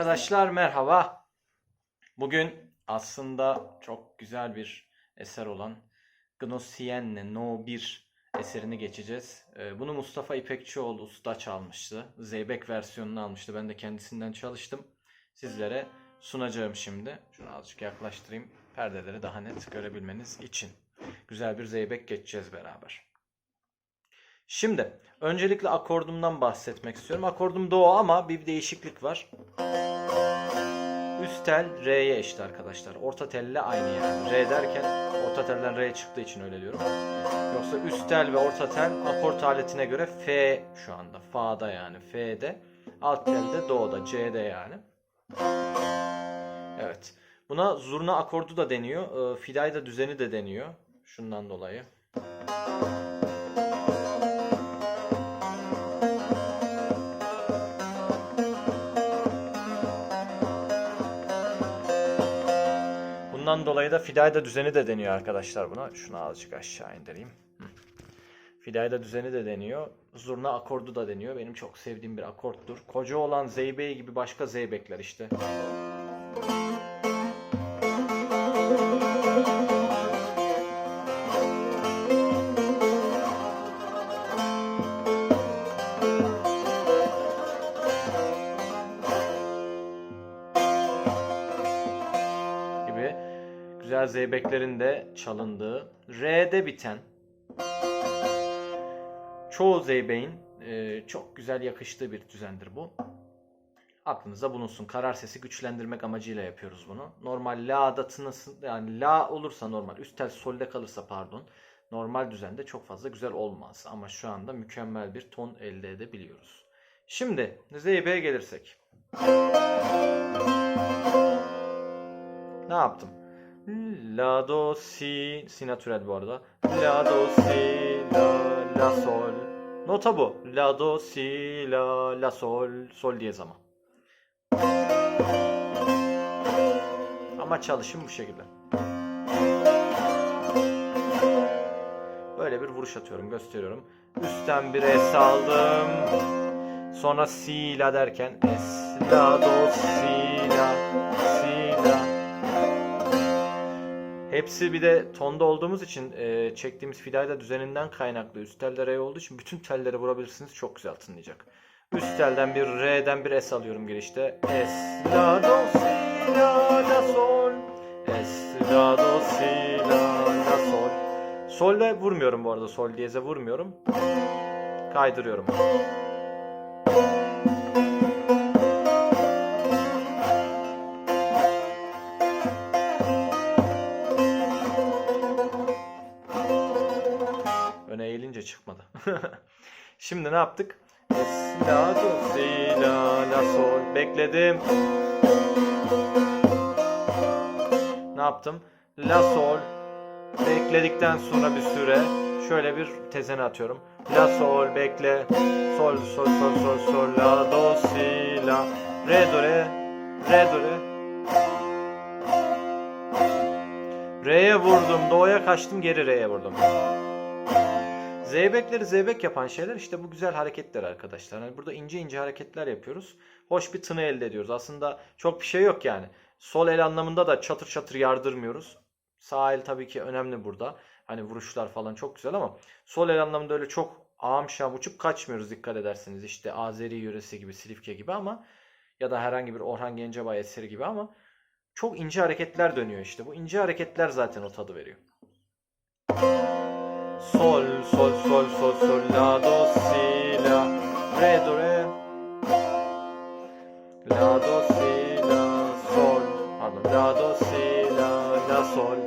Arkadaşlar merhaba. Bugün aslında çok güzel bir eser olan Gnossienne No 1 eserini geçeceğiz. Ee, Bunu Mustafa İpekçioğlu usta çalmıştı. Zeybek versiyonunu almıştı. Ben de kendisinden çalıştım. Sizlere sunacağım şimdi. Şunu azıcık yaklaştırayım. Perdeleri daha net görebilmeniz için. Güzel bir zeybek geçeceğiz beraber. Şimdi öncelikle akordumdan bahsetmek istiyorum. Akordum do ama bir değişiklik var. Üst tel R'ye eşit arkadaşlar. Orta telle aynı yani. R derken orta telden R çıktığı için öyle diyorum. Yoksa üst tel ve orta tel akort aletine göre F şu anda. Fa'da yani. F'de. Alt telde Do'da. C'de yani. Evet. Buna zurna akordu da deniyor. E, Fidayda düzeni de deniyor. Şundan dolayı. Bundan dolayı da Fidayda düzeni de deniyor arkadaşlar buna. Şunu azıcık aşağı indireyim. Fidayda düzeni de deniyor. Zurna akordu da deniyor. Benim çok sevdiğim bir akorttur. Koca olan zeybeği gibi başka zeybekler işte. Güzel zeybeklerin de çalındığı, R'de biten çoğu zeybeğin e, çok güzel yakıştığı bir düzendir bu. Aklınızda bulunsun. Karar sesi güçlendirmek amacıyla yapıyoruz bunu. Normal la'da tınısın yani la olursa normal üst tel solde kalırsa pardon normal düzende çok fazla güzel olmaz. Ama şu anda mükemmel bir ton elde edebiliyoruz. Şimdi zeybeye gelirsek. Ne yaptım? La do si si natürel bu arada. La do si la la sol. Nota bu. La do si la la sol sol diyez ama. Ama çalışım bu şekilde. Böyle bir vuruş atıyorum, gösteriyorum. Üstten bir es aldım. Sonra si la derken es la do si la Hepsi bir de tonda olduğumuz için e, çektiğimiz fidayda düzeninden kaynaklı üst telde re olduğu için bütün telleri vurabilirsiniz. Çok güzel tınlayacak. Üst telden bir re'den bir es alıyorum girişte. Es la do si la la sol. Es la do si la la sol. Sol'de vurmuyorum bu arada. Sol diyeze vurmuyorum. Kaydırıyorum. Eğilince çıkmadı. Şimdi ne yaptık? La, do, si, la, la, sol. Bekledim. Ne yaptım? La, sol. Bekledikten sonra bir süre şöyle bir tezene atıyorum. La, sol, bekle. Sol, sol, sol, sol, sol, la, do, si, la. Re, do, re. Re, do, re. Re'ye vurdum, do'ya kaçtım, geri re'ye vurdum. Zeybekleri zeybek yapan şeyler işte bu güzel hareketler arkadaşlar. Hani burada ince ince hareketler yapıyoruz. Hoş bir tını elde ediyoruz. Aslında çok bir şey yok yani. Sol el anlamında da çatır çatır yardırmıyoruz. Sağ el tabii ki önemli burada. Hani vuruşlar falan çok güzel ama sol el anlamında öyle çok ağam şam uçup kaçmıyoruz dikkat ederseniz. İşte Azeri yöresi gibi, Silifke gibi ama ya da herhangi bir Orhan Gencebay eseri gibi ama çok ince hareketler dönüyor işte. Bu ince hareketler zaten o tadı veriyor. Sol, sol, sol, sol, sol, la, do, si, la, re, do, re. La, do, si, la, sol. Pardon, la, do, si, la, la, sol.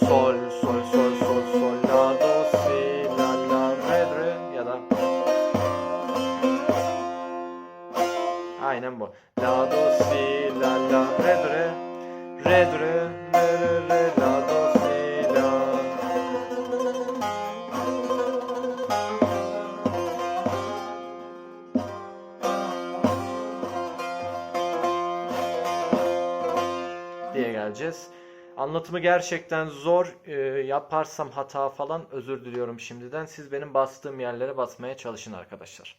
Sol, geleceğiz. Anlatımı gerçekten zor. Ee, yaparsam hata falan özür diliyorum şimdiden. Siz benim bastığım yerlere basmaya çalışın arkadaşlar.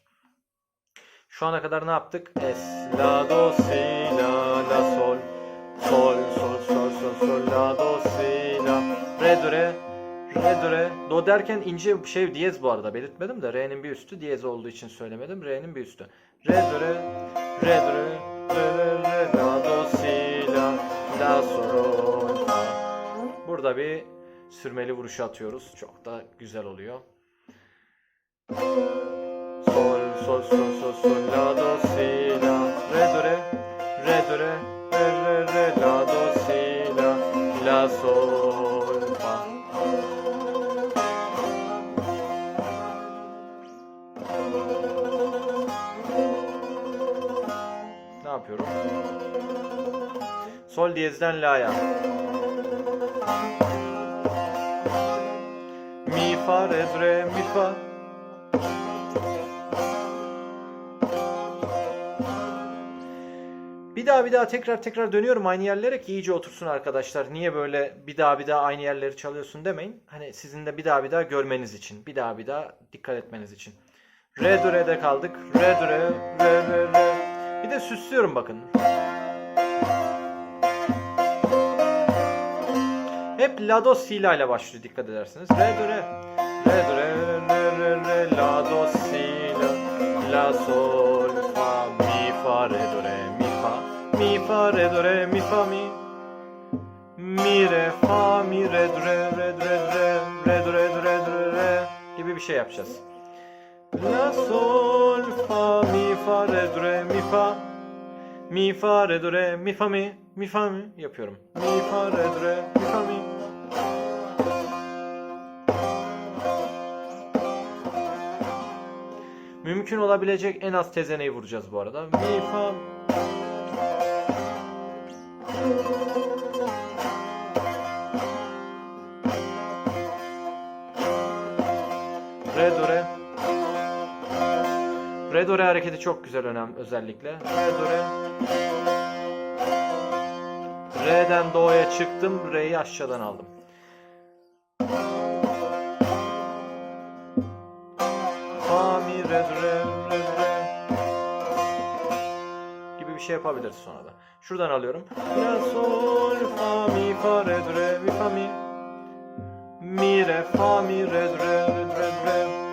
Şu ana kadar ne yaptık? Es, la, do, si, la, la, sol. Sol, sol, sol, sol, sol, la, do, si, la. Re, do, re. Re, do, re. Do derken ince şey diyez bu arada belirtmedim de. Re'nin bir üstü diyez olduğu için söylemedim. Re'nin bir üstü. Re, do, re. Re, do, re, re. Burada bir sürmeli vuruşu atıyoruz. Çok da güzel oluyor. Sol, sol, sol, sol, sol, la, do, si, la, re, do, re, re, do, re, re, re, re, la, do, si, la, la, sol, fa. Ne yapıyorum? Sol diyezden la'ya. Mi, fa, re, re, mi, fa. Bir daha bir daha tekrar tekrar dönüyorum aynı yerlere ki iyice otursun arkadaşlar. Niye böyle bir daha bir daha aynı yerleri çalıyorsun demeyin. Hani sizin de bir daha bir daha görmeniz için. Bir daha bir daha dikkat etmeniz için. Re do re'de kaldık. Re do re re re re. Bir de süslüyorum bakın. Hep la do si la ile başlıyor dikkat edersiniz. Re do re. Re do re re re re la do si la la sol fa mi fa re do re mi fa mi fa re do re mi fa mi mi re fa mi re do re re do re re re do re do re do re gibi bir şey yapacağız. La sol fa mi fa re do re mi fa mi fa re do re mi fa mi mi fa mi yapıyorum. Mi fa re do re mi fa mi Mümkün olabilecek en az tezeneyi vuracağız bu arada. Mi fa Re do re. Re do re hareketi çok güzel önem özellikle. Re do re. Re'den do'ya çıktım, re'yi aşağıdan aldım. Şey yapabiliriz sonra da. Şuradan alıyorum. La sol fa mi fa re re mi fa mi mi re fa mi re re re re re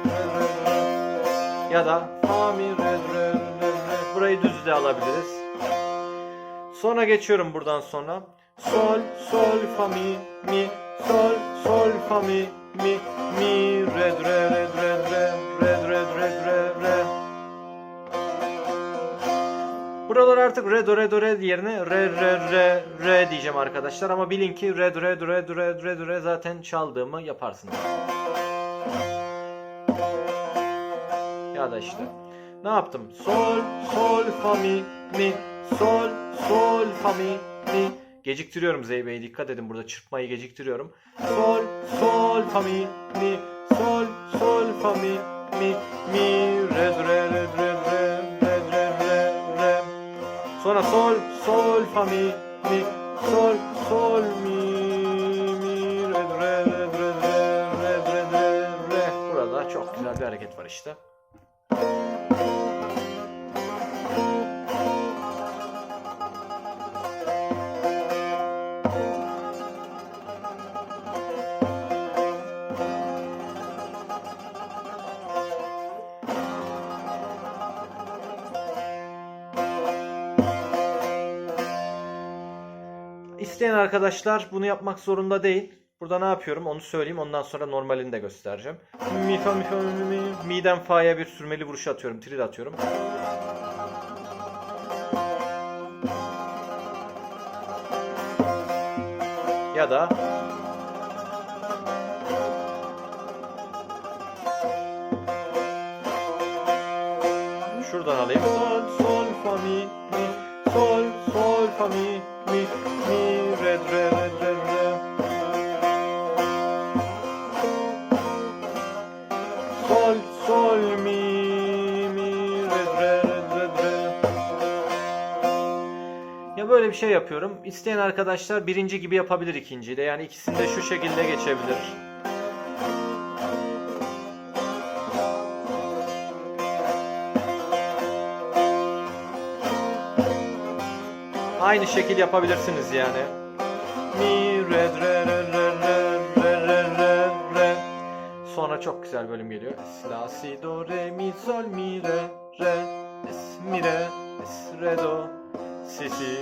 ya da fa mi re re re re burayı düz de alabiliriz. Sonra geçiyorum buradan sonra. Sol sol fa mi mi sol sol fa mi mi mi re re re re re Buralar artık re do re do yerine re re re re diyeceğim arkadaşlar. Ama bilin ki re do re do re do zaten çaldığımı yaparsınız. Ya da işte. Ne yaptım? Sol sol fa mi mi. Sol sol fa mi mi. Geciktiriyorum Zeybe'yi dikkat edin burada çırpmayı geciktiriyorum. Sol sol fa mi mi. Sol sol fa mi mi mi Sonra sol sol fa mi mi sol sol mi mi re re re re re re re re Burada çok güzel bir hareket var işte. İsteyen arkadaşlar bunu yapmak zorunda değil. Burada ne yapıyorum onu söyleyeyim ondan sonra normalini de göstereceğim. Mi fa mi fa mi mi mi'den fa'ya bir sürmeli vuruş atıyorum, trill atıyorum. Ya da şuradan alayım. Fa mi mi mi re re re re re sol sol mi mi re re re re re ya böyle bir şey yapıyorum. İsteyen arkadaşlar birinci gibi yapabilir ikinciyi de. Yani ikisini de şu şekilde geçebilir. Aynı şekil yapabilirsiniz yani. Mi re re re re re re re re re. Sonra çok güzel bölüm geliyor. Es la si do re mi sol mi re re es mi re es re do si si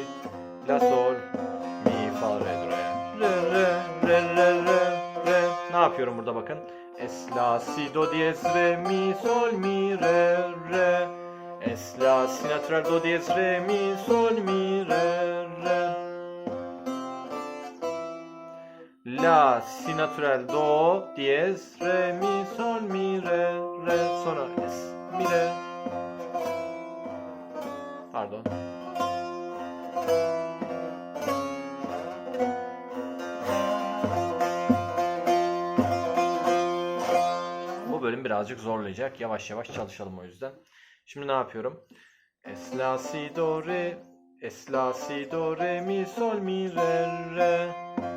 la sol mi fa re re re re re re re re. Ne yapıyorum burada bakın. Es la si do diyez re mi sol mi re re Es la si natural do diyez re mi sol mi re La si natural do diyez re mi sol mi re re sonra es mi re Pardon. Bu bölüm birazcık zorlayacak. Yavaş yavaş çalışalım o yüzden. Şimdi ne yapıyorum? Es la si do re Es la si do re mi sol mi re re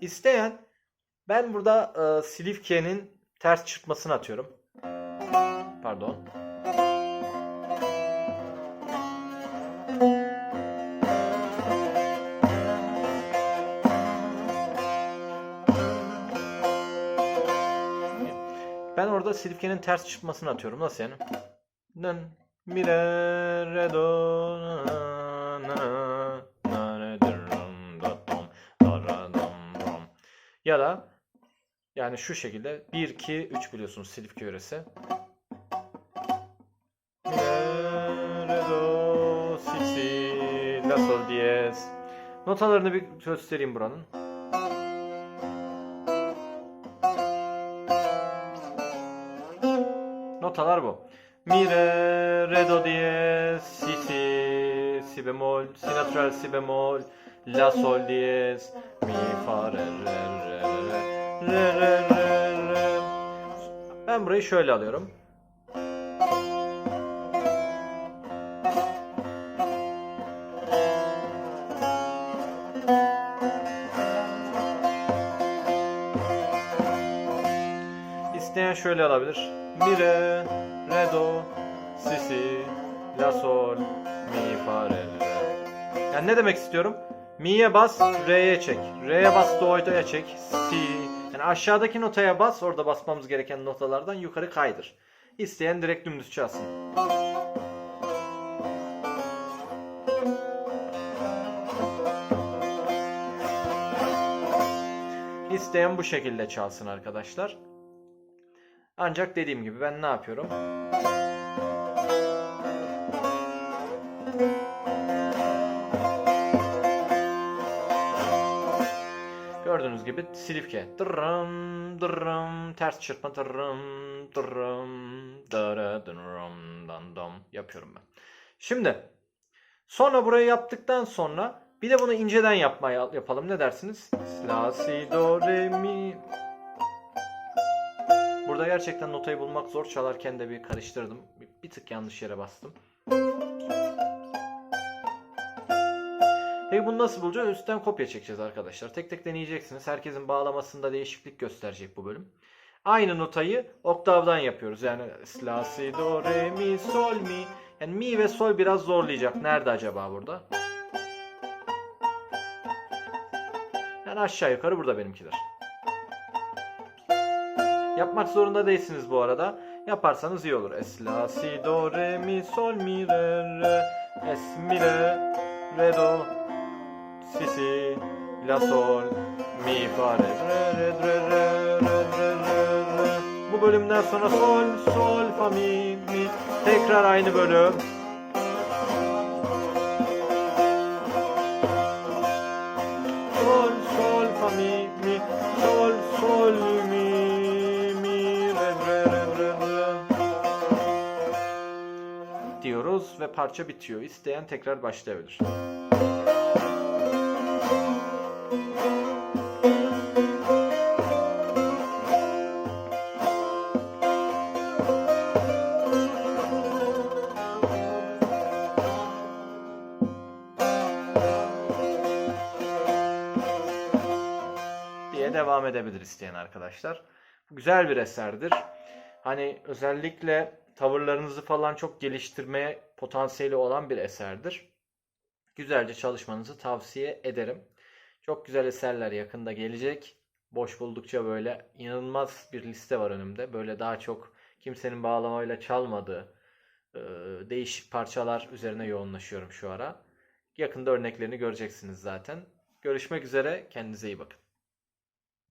İsteyen ben burada e, Silifke'nin ters çırpmasını atıyorum. Pardon. Ben orada Silifke'nin ters çıkmasını atıyorum. Nasıl yani? Nın, mi, re, re, do, Ya da yani şu şekilde 1, 2, 3 biliyorsunuz Silifke yöresi. La, sol, diyez. Notalarını bir göstereyim buranın. Notalar bu. Mi, re, re, do diyez, si, si, si bemol, si natural, si bemol, la, sol diyez, mi, fa, re, re, re, Ben burayı şöyle alıyorum. İsteyen şöyle alabilir. Mi, re, re, do, si, si, la, sol, mi, fa, re, re. Yani ne demek istiyorum? Mi'ye bas, re'ye çek. Re'ye bas, do'ya çek. Si. Yani aşağıdaki notaya bas, orada basmamız gereken notalardan yukarı kaydır. İsteyen direkt dümdüz çalsın. İsteyen bu şekilde çalsın arkadaşlar. Ancak dediğim gibi ben ne yapıyorum? Gibi silifke. Dırım, dırım, ters çırpma dırım, dırım, dara, dırım, dan, dam yapıyorum ben. Şimdi sonra burayı yaptıktan sonra bir de bunu inceden yapmaya yapalım. Ne dersiniz? La, si, do, re, mi. Burada gerçekten notayı bulmak zor. Çalarken de bir karıştırdım. Bir, bir tık yanlış yere bastım. Peki bunu nasıl bulacağız? Üstten kopya çekeceğiz arkadaşlar. Tek tek deneyeceksiniz. Herkesin bağlamasında değişiklik gösterecek bu bölüm. Aynı notayı oktavdan yapıyoruz. Yani la, si, do, re, mi, sol, mi. Yani mi ve sol biraz zorlayacak. Nerede acaba burada? Yani aşağı yukarı burada benimkiler. Yapmak zorunda değilsiniz bu arada. Yaparsanız iyi olur. Es, la, si, do, re, mi, sol, mi, re, re. Es, mi, re, re, do, si, si, la, sol, mi, fa, re, re, re, re, re, re, re, re. Bu bölümden sonra sol, sol, fa, mi, mi. Tekrar aynı bölüm. Sol, sol, fa, mi, mi. Sol, sol, mi, mi, re, re, re, re. Diyoruz ve parça bitiyor. İsteyen tekrar başlayabilir. Diye devam edebilir isteyen arkadaşlar. Bu güzel bir eserdir. Hani özellikle tavırlarınızı falan çok geliştirmeye potansiyeli olan bir eserdir. Güzelce çalışmanızı tavsiye ederim. Çok güzel eserler yakında gelecek. Boş buldukça böyle inanılmaz bir liste var önümde. Böyle daha çok kimsenin bağlamayla çalmadığı e, değişik parçalar üzerine yoğunlaşıyorum şu ara. Yakında örneklerini göreceksiniz zaten. Görüşmek üzere. Kendinize iyi bakın.